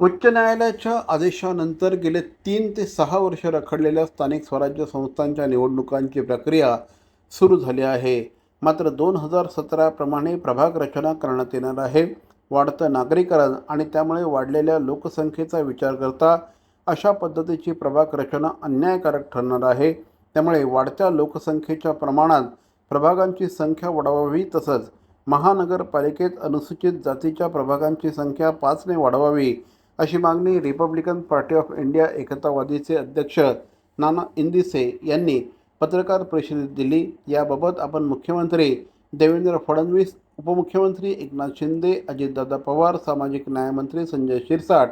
उच्च न्यायालयाच्या आदेशानंतर गेले तीन ते सहा वर्ष रखडलेल्या स्थानिक स्वराज्य संस्थांच्या निवडणुकांची प्रक्रिया सुरू झाली आहे. मात्र दोन हजार सतराप्रमाणे प्रभाग रचना करण्यात येणार आहे. वाढतं नागरीकरण आणि त्यामुळे वाढलेल्या लोकसंख्येचा विचार करता अशा पद्धतीची प्रभाग रचना अन्यायकारक ठरणार आहे. त्यामुळे वाढत्या लोकसंख्येच्या प्रमाणात प्रभागांची संख्या वाढवावी तसंच महानगरपालिकेत अनुसूचित जातीच्या प्रभागांची संख्या पाचने वाढवावी अशी मागणी रिपब्लिकन पार्टी ऑफ इंडिया एकतावादीचे अध्यक्ष नाना इंदिसे यांनी पत्रकार परिषदेत दिली. याबाबत आपण मुख्यमंत्री देवेंद्र फडणवीस उपमुख्यमंत्री एकनाथ शिंदे अजितदादा पवार सामाजिक न्यायमंत्री संजय शिरसाट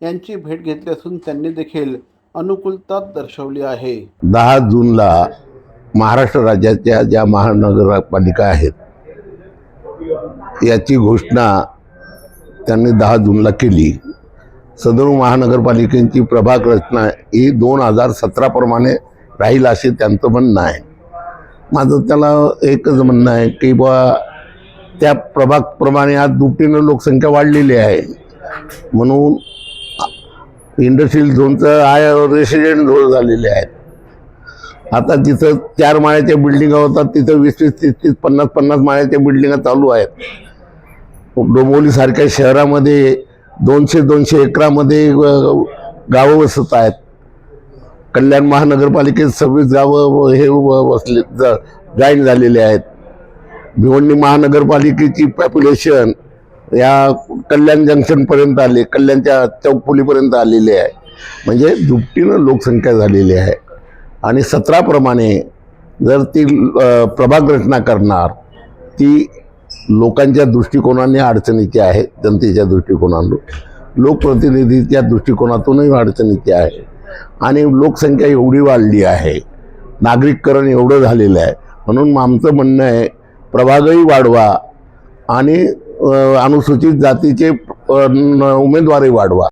यांची भेट घेतली असून त्यांनी देखील अनुकूलता दर्शवली आहे. दहा जूनला महाराष्ट्र राज्याच्या ज्या महानगरपालिका आहेत याची घोषणा त्यांनी दहा जूनला केली. सदर महानगरपालिकेची प्रभाग रचना ही दोन हजार सतराप्रमाणे राहील असे त्यांचं म्हणणं आहे. माझं त्याला एकच म्हणणं आहे की बा त्या प्रभागप्रमाणे आज दुपटीनं लोकसंख्या वाढलेली आहे. म्हणून इंडस्ट्रीयल झोनचं आय रेसिडेंट झोन झालेले आहेत. आता जिथं चार माळ्याच्या बिल्डिंगा होतात तिथं वीस वीस तीस तीस पन्नास पन्नास माळ्याच्या बिल्डिंगा चालू आहेत. डोंबोलीसारख्या शहरामध्ये दोनशे दोनशे एकरामध्ये गावं वसत आहेत. कल्याण महानगरपालिकेत सव्वीस गावं हे वसले जॉईन झालेले आहेत. भिवंडी महानगरपालिकेची पॉप्युलेशन या कल्याण जंक्शनपर्यंत आले कल्याणच्या चौकपुलीपर्यंत आलेली आहे. म्हणजे दुपटीनं लोकसंख्या झालेली आहे. आणि सतराप्रमाणे जर ती प्रभाग रचना करणार ती लोकांच्या दृष्टिकोनाने अडचणीची आहे जनतेच्या दृष्टिकोनातून लोकप्रतिनिधीच्या दृष्टिकोनातूनही अडचणीची आहे. आणि लोकसंख्या एवढी वाढली आहे नागरिककरण एवढं झालेलं आहे म्हणून आमचं म्हणणं आहे प्रभागही वाढवा आणि अनुसूचित जातीचे न- उमेदवारही वाढवा.